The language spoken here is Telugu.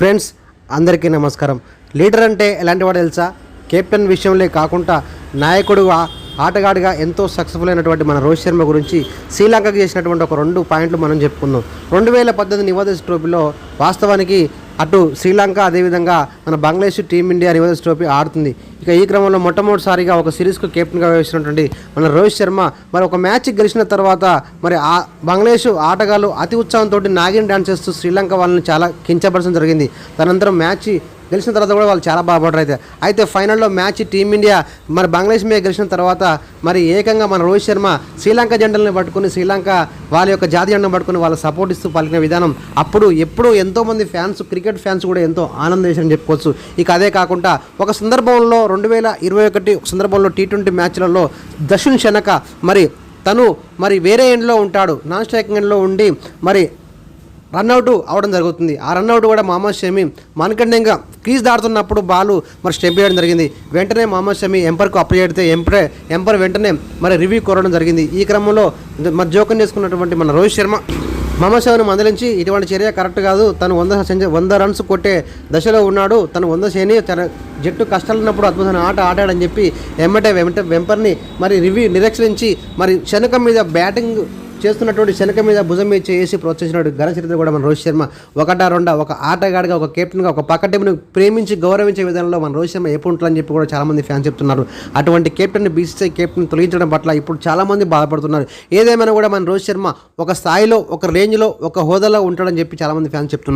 ఫ్రెండ్స్ అందరికీ నమస్కారం. లీడర్ అంటే ఎలాంటి వాడు తెలుసా? కెప్టెన్ విషయంలో కాకుండా నాయకుడుగా ఆటగాడిగా ఎంతో సక్సెస్ఫుల్ అయినటువంటి మన రోహిత్ శర్మ గురించి శ్రీలంకకు చేసినటువంటి ఒక రెండు పాయింట్లు మనం చెప్పుకుందాం. రెండు వేల పద్దెనిమిది నివాదేశ్ ట్రోఫీలో వాస్తవానికి అటు శ్రీలంక అదేవిధంగా మన బంగ్లాదేశ్ టీమిండియా రివర్స్ ట్రోఫీ ఆడుతుంది. ఇక ఈ క్రమంలో మొట్టమొదటిసారిగా ఒక సిరీస్కు కెప్టెన్గా వేసినటువంటి మన రోహిత్ శర్మ మరి ఒక మ్యాచ్ గెలిచిన తర్వాత మరి ఆ బంగ్లాదేశ్ ఆటగాళ్ళు అతి ఉత్సాహంతో నాగిన్ డాన్స్ చేస్తూ శ్రీలంక వాళ్ళని చాలా కించపరచడం జరిగింది. తనంతరం మ్యాచ్ గెలిచిన తర్వాత కూడా వాళ్ళు చాలా బాగుపడరు అయితే. అయితే ఫైనల్లో మ్యాచ్ టీమిండియా మరి బంగ్లాదేశ్ మీద గెలిచిన తర్వాత మరి ఏకంగా మన రోహిత్ శర్మ శ్రీలంక జెండల్ని పట్టుకుని శ్రీలంక వాళ్ళ యొక్క జాతీయ జెండను పట్టుకుని వాళ్ళ సపోర్ట్ ఇస్తూ పలికిన విధానం అప్పుడు ఎప్పుడూ ఎంతోమంది ఫ్యాన్స్ క్రికెట్ ఫ్యాన్స్ కూడా ఎంతో ఆనందం చేశారని చెప్పుకోవచ్చు. ఇక అదే కాకుండా ఒక సందర్భంలో రెండు వేల ఇరవై ఒకటి సందర్భంలో టీ ట్వంటీ మ్యాచ్లలో దక్షిణ్ శనక మరి తను మరి వేరే ఎండ్లో ఉంటాడు. నాన్ స్ట్రైకింగ్ ఎండ్లో ఉండి మరి రన్అట్ అవడం జరుగుతుంది. ఆ రన్అట్ కూడా మహమ్మద్ షమీ మనకండంగా క్రీజ్ దాడుతున్నప్పుడు బాలు మరి స్టెంప్ చేయడం జరిగింది. వెంటనే మహమ్మద్ షమీ ఎంపర్కు అప్లై చేస్తే ఎంపర్ ఎంపర్ వెంటనే మరి రివ్యూ కోరడం జరిగింది. ఈ క్రమంలో మరి జోకం చేసుకున్నటువంటి మన రోహిత్ శర్మ మహమ్మద్ షాను మందలించి ఇటువంటి చర్య కరెక్ట్ కాదు. తను వంద వంద రన్స్ కొట్టే దశలో ఉన్నాడు. తను వంద చేయని తన జట్టు కష్టాలు ఉన్నప్పుడు అద్భుతమైన ఆట ఆడాడని చెప్పి ఎమ్మటే వెంట వెంపర్ని మరి రివ్యూ నిరీక్షించి మరి శనకం మీద బ్యాటింగ్ చేస్తున్నటువంటి శనక మీద భుజం మీద చేసి ప్రోత్సహించినటువంటి ఘన చరిత్ర కూడా మన రోహిత్ శర్మ. ఒకటా రెండా ఒక ఆటగాడిగా ఒక కెప్టెన్గా ఒక పక్క టీంను ప్రేమించి గౌరవించే విధానంలో మన రోహిత్ శర్మ ఎప్పుడు ఉంటుందని చెప్పి కూడా చాలామంది ఫ్యాన్స్ చెప్తున్నారు. అటువంటి కెప్టెన్ బీసీసీ కెప్టెన్ తొలగించడం పట్ల ఇప్పుడు చాలామంది బాధపడుతున్నారు. ఏదేమైనా కూడా మన రోహిత్ శర్మ ఒక స్థాయిలో ఒక రేంజ్లో ఒక హోదాలో ఉంటాడని చెప్పి చాలామంది ఫ్యాన్స్ చెప్తున్నారు.